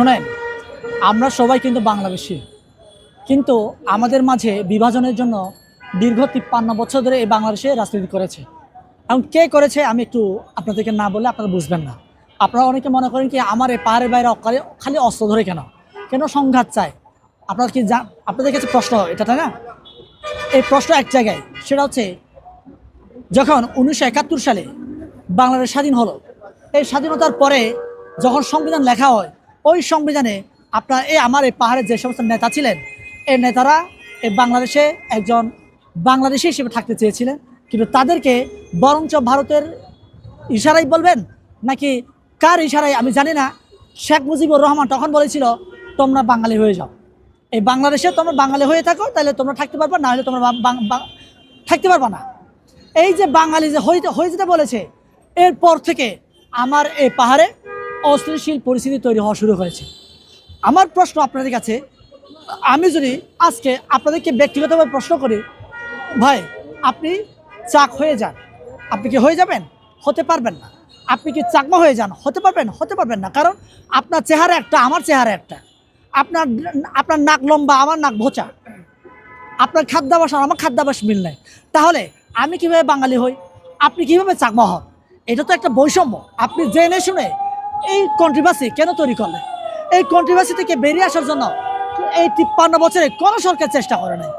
শোনেন, আমরা সবাই কিন্তু বাংলাদেশি। কিন্তু আমাদের মাঝে বিভাজনের জন্য দীর্ঘ তিপ্পান্ন বছর ধরে এই বাংলাদেশে রাজনীতি করেছে। এখন কে করেছে আমি একটু আপনাদেরকে না বলে আপনারা বুঝবেন না। আপনারা অনেকে মনে করেন কি, আমার এই পাহাড়ের বাইরে খালি অস্ত্র ধরে কেন? কেন সংঘাত চায়? আপনার কি যা আপনাদের কাছে প্রশ্ন, এটা তাই না? এই প্রশ্ন এক জায়গায়, সেটা হচ্ছে যখন উনিশশো একাত্তর সালে বাংলাদেশ স্বাধীন হলো, এই স্বাধীনতার পরে যখন সংবিধান লেখা হয় ওই সংবিধানে আপনার এই আমার এই পাহাড়ের যে সমস্ত নেতা ছিলেন, এই নেতারা এই বাংলাদেশে একজন বাংলাদেশি হিসেবে থাকতে চেয়েছিলেন। কিন্তু তাদেরকে বরঞ্চ ভারতের ইশারাই বলবেন নাকি কার ইশারায় আমি জানি না। শেখ মুজিবুর রহমান তখন বলেছিল, তোমরা বাঙালি হয়ে যাও। এই বাংলাদেশে তোমরা বাঙালি হয়ে থাকো তাহলে তোমরা থাকতে পারবে, না হলে তোমরা থাকতে পারবে না। এই যে বাঙালি যে হয়ে যেতে বলেছে, এরপর থেকে আমার এই পাহাড়ে অস্থিতিশীল পরিস্থিতি তৈরি হওয়া শুরু হয়েছে। আমার প্রশ্ন আপনাদের কাছে, আমি যদি আজকে আপনাদেরকে ব্যক্তিগতভাবে প্রশ্ন করি, ভাই, আপনি চাক হয়ে যান। আপনি কি হয়ে যাবেন? হতে পারবেন না। আপনি কি চাকমা হয়ে যান? হতে পারবেন? হতে পারবেন না। কারণ আপনার চেহারা একটা, আমার চেহারা একটা। আপনার আপনার নাক লম্বা, আমার নাক ভোচা আপনার খাদ্যাভাস আর আমার খাদ্যাভাস মিল নাই। তাহলে আমি কীভাবে বাঙালি হই? আপনি কীভাবে চাকমা হন? এটা তো একটা বৈষম্য। আপনি জেনে শুনে এই কন্ট্রোভার্সি কেন তৈরি করলেন এই কন্ট্রোভার্সি থেকে বেরিয়ে আসার জন্য এই তিপ্পান্ন বছরে কোনো সরকার চেষ্টা করে নাই।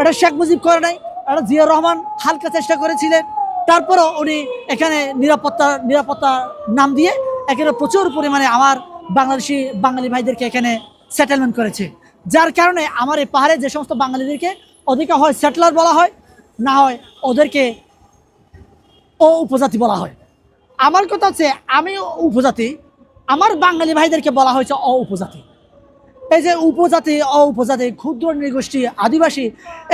এটা শেখ মুজিব করে নাই, এটা জিয়া রহমান হালকা চেষ্টা করেছিলেন। তারপরও উনি এখানে নিরাপত্তা নিরাপত্তা নাম দিয়ে এখানে প্রচুর পরিমাণে আমার বাংলাদেশি বাঙালি ভাইদেরকে এখানে সেটেলমেন্ট করেছে। যার কারণে আমার এই পাহাড়ে যে সমস্ত বাঙালিদেরকে ওদেরকে হয় সেটলার বলা হয়, না হয় ওদেরকে ও উপজাতি বলা হয়। আমার কথা হচ্ছে আমি উপজাতি আমার বাঙালি ভাইদেরকে বলা হয়েছে অ উপজাতি এই যে উপজাতি অ উপজাতি ক্ষুদ্র নৃগোষ্ঠী, আদিবাসী,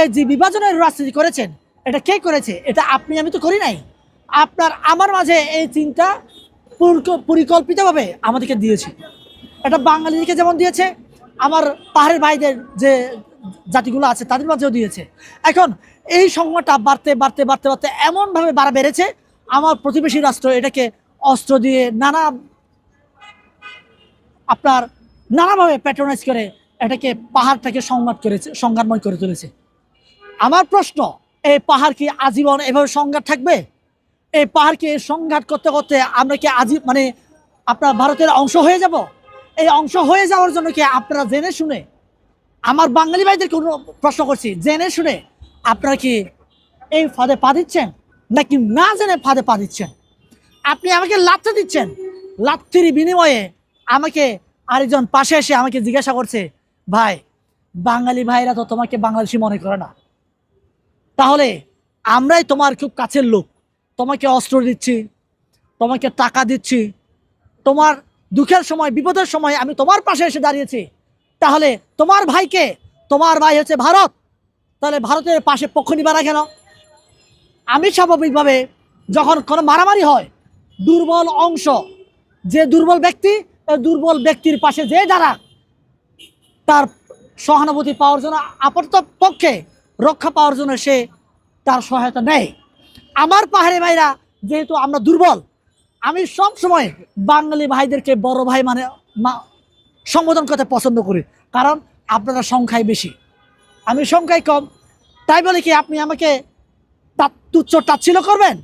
এই যে বিভাজনের রাজনীতি করেছেন, এটা কে করেছে? এটা আপনি, আমি তো করি নাই। আপনার, আমার মাঝে এই চিন্তা পরিকল্পিতভাবে আমাদেরকে দিয়েছে। এটা বাঙালিকে যেমন দিয়েছে, আমার পাহাড়ের ভাইদের যে জাতিগুলো আছে, তাদের মাঝেও দিয়েছে। এখন এই সংখ্যাটা বাড়তে বাড়তে বাড়তে বাড়তে এমনভাবে বাড়া বেড়েছে, আমার প্রতিবেশী রাষ্ট্র এটাকে অস্ত্র দিয়ে নানা আপনার নানাভাবে প্যাট্রোনাইজ করে এটাকে পাহাড়টাকে সংঘাত করেছে সংঘাতময় করে তুলেছে। আমার প্রশ্ন, এই পাহাড় কি আজীবন এভাবে সংঘাত থাকবে? এই পাহাড়কে সংঘাত করতে করতে আমরা কি আজীব মানে আপনার ভারতের অংশ হয়ে যাব? এই অংশ হয়ে যাওয়ার জন্য কি আপনারা জেনে শুনে আমার বাঙালি ভাইদের কোনো প্রশ্ন করছি, জেনে শুনে আপনারা কি এই ফাঁদে পা দিচ্ছেন? নাকি না জেনে ফাঁদে পা দিচ্ছেন? আপনি আমাকে লাথি দিচ্ছেন। লাথির বিনিময়ে আমাকে আরেকজন পাশে এসে আমাকে জিজ্ঞাসা করছে, ভাই, বাঙালি ভাইরা তো তোমাকে বাংলাদেশি মনে করে না। তাহলে আমরাই তোমার খুব কাছের লোক। তোমাকে অস্ত্র দিচ্ছি, তোমাকে টাকা দিচ্ছি। তোমার দুঃখের সময়, বিপদের সময় আমি তোমার পাশে এসে দাঁড়িয়েছি। তাহলে তোমার ভাইকে, তোমার ভাই হচ্ছে ভারত। তাহলে ভারতের পাশে পক্ষ নিবা না কেন? আমি স্বাভাবিকভাবে যখন কোনো মারামারি হয়, দুর্বল অংশ, যে দুর্বল ব্যক্তি দুর্বল ব্যক্তির পাশে যে যারা তার সহানুভূতি পাওয়ার জন্য আপাতত পক্ষে রক্ষা পাওয়ার জন্য সে তার সহায়তা নেয়। আমার পাহাড়ি ভাইরা, যেহেতু আমরা দুর্বল, আমি সব সময় বাঙালি ভাইদেরকে বড় ভাই মানে সম্বোধন করতে পছন্দ করি, কারণ আপনারা সংখ্যায় বেশি। আমি সংখ্যায় কম, তাই বলে কি আপনি আমাকে তুচ্ছ তাচ্ছিল করবেন,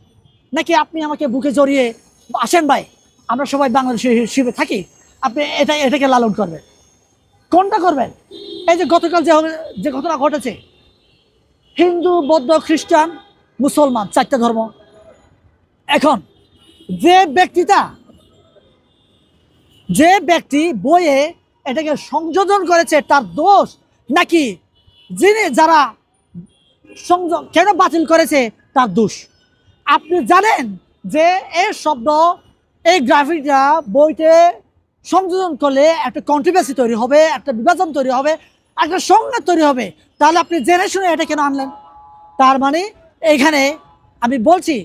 নাকি আপনি আমাকে বুকে জড়িয়ে আসেন ভাই? আমরা সবাই বাংলাদেশি হিসেবে থাকি, আপনি এটা, এটাকে লালন করবেন। কোনটা করবেন? এই যে গতকাল যে যে ঘটনা ঘটেছে, হিন্দু, বৌদ্ধ, খ্রিস্টান, মুসলমান, চারটা ধর্ম। এখন, যে ব্যক্তিটা, যে ব্যক্তি বইয়ে এটাকে সংযোজন করেছে, তার দোষ নাকি যিনি যারা সংযোগ কেন বাতিল করেছে, তার দোষ। আপনি জানেন যে এই শব্দ এই গ্রাফিকটা বইতে সংযোজন করলে একটা কন্ট্রোভার্সি তৈরি হবে, একটা বিভাজন তৈরি হবে, একটা সংঘাত তৈরি হবে। তাহলে আপনি জেনে শুনে এটা কেন আনলেন? তার মানে এখানে আমি বলছি,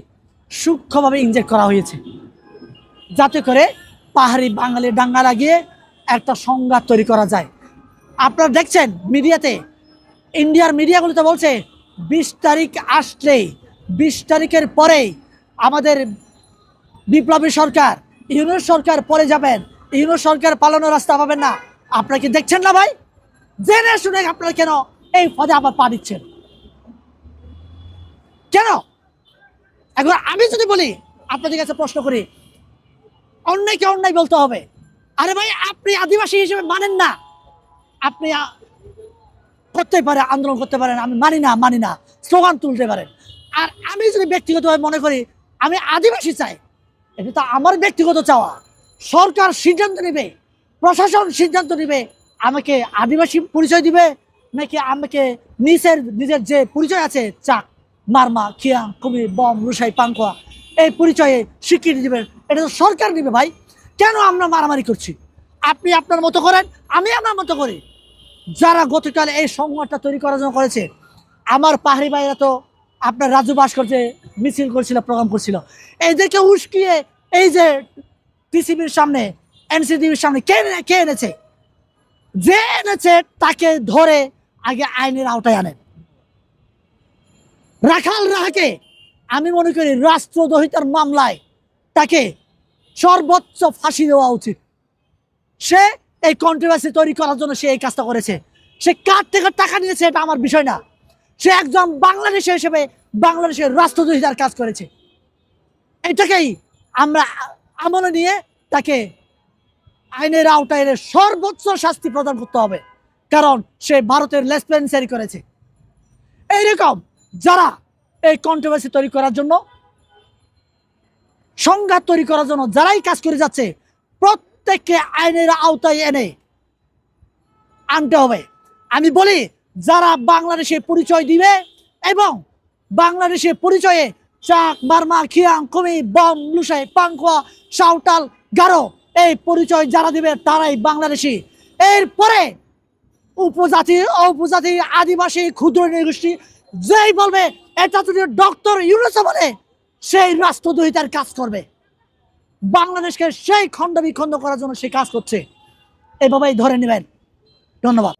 সূক্ষ্মভাবে ইনজেক্ট করা হয়েছে। যাতে করে পাহাড়ি বাঙালি ডাঙ্গা লাগিয়ে একটা সংঘাত তৈরি করা যায়। আপনারা দেখছেন মিডিয়াতে, ইন্ডিয়ার মিডিয়াগুলোতে বলছে, বিশ তারিখ আসলেই, বিশ তারিখের পরেই আমাদের বিপ্লবী সরকার ইউনিয়ন সরকার পরে যাবেন ইউনো সরকার পালানোর রাস্তা পাবেন না। আপনারা কি দেখছেন না ভাই? জেনে শুনে আপনারা কেন এই পদে আবার পা দিচ্ছেন? কেন? এখন আমি যদি বলি, আপনাদের কাছে প্রশ্ন করি, অন্যায়কে অন্যায় বলতে হবে। আরে ভাই, আপনি আদিবাসী হিসেবে মানেন না। আপনি করতে পারে, আন্দোলন করতে পারেন, আমি মানি না মানি না, স্লোগান তুলতে পারেন। আর আমি যদি ব্যক্তিগতভাবে মনে করি, আমি আদিবাসী চাই। এটা তো আমার ব্যক্তিগত চাওয়া। সরকার সিদ্ধান্ত নেবে, প্রশাসন সিদ্ধান্ত নেবে, আমাকে আদিবাসী পরিচয় দিবে, নাকি আমাকে নিজের নিজের যে পরিচয় আছে, চাক, মারমা খিয়াং কুমি বম রুসাই পাঙ্কুয়া এই পরিচয়ে স্বীকৃতি দিবেন এটা তো সরকার নেবে ভাই। কেন আমরা মারামারি করছি? আপনি আপনার মতো করেন, আমি আমার মতো করি। যারা গতকাল এই সংবাদটা তৈরি করার জন্য করেছে, আমার পাহাড়ি ভাইরা তো আপনার রাজু ভাস্কর্যে মিছিল করছিল প্রোগ্রাম করছিল। এদেরকে উস্কিয়ে এই যে টিসিবির সামনে, এনসিডিবির সামনে কে কে এনেছে? যে এনেছে তাকে ধরে আগে আইনের আওতায় আনেন। রাখাল রাহাকে আমি মনে করি রাষ্ট্রদ্রোহিতার মামলায় তাকে সর্বোচ্চ ফাঁসি দেওয়া উচিত। সে এই কন্ট্রোভার্সি তৈরি করার জন্য সে এই কাজটা করেছে। সে কার থেকে টাকা নিয়েছে এটা আমার বিষয় না। সে একজন বাংলাদেশি হিসেবে বাংলাদেশের রাষ্ট্রদ্রোহিতার কাজ করেছে। এটাকেই আমরা আমলে নিয়ে তাকে আইনের আওতায় এনে সর্বোচ্চ শাস্তি প্রদান করতে হবে, কারণ সে ভারতের লেসপেন্সারি করেছে। এইরকম যারা এই কন্ট্রোভার্সি তৈরি করার জন্য, সংঘাত তৈরি করার জন্য যারাই কাজ করে যাচ্ছে, প্রত্যেককে আইনের আওতায় এনে আনতে হবে। আমি বলি যারা বাংলাদেশে পরিচয় দিবে এবং বাংলাদেশে পরিচয়ে চাক বার্মা খিয়াং কুমি বম, লুসাই, পাংখোয়া, সাঁওতাল, গারো, এই পরিচয় যারা দিবে তারাই বাংলাদেশি। এরপরে উপজাতি উপজাতি, আদিবাসী, ক্ষুদ্র নৃগোষ্ঠী যেই বলবে, এটা যদি ডক্টর ইউনুস বলে, সেই রাষ্ট্রদ্রোহিতার কাজ করবে। বাংলাদেশকে সেই খণ্ড বিখণ্ড করার জন্য সে কাজ করছে। এভাবেই ধরে নেবেন। ধন্যবাদ।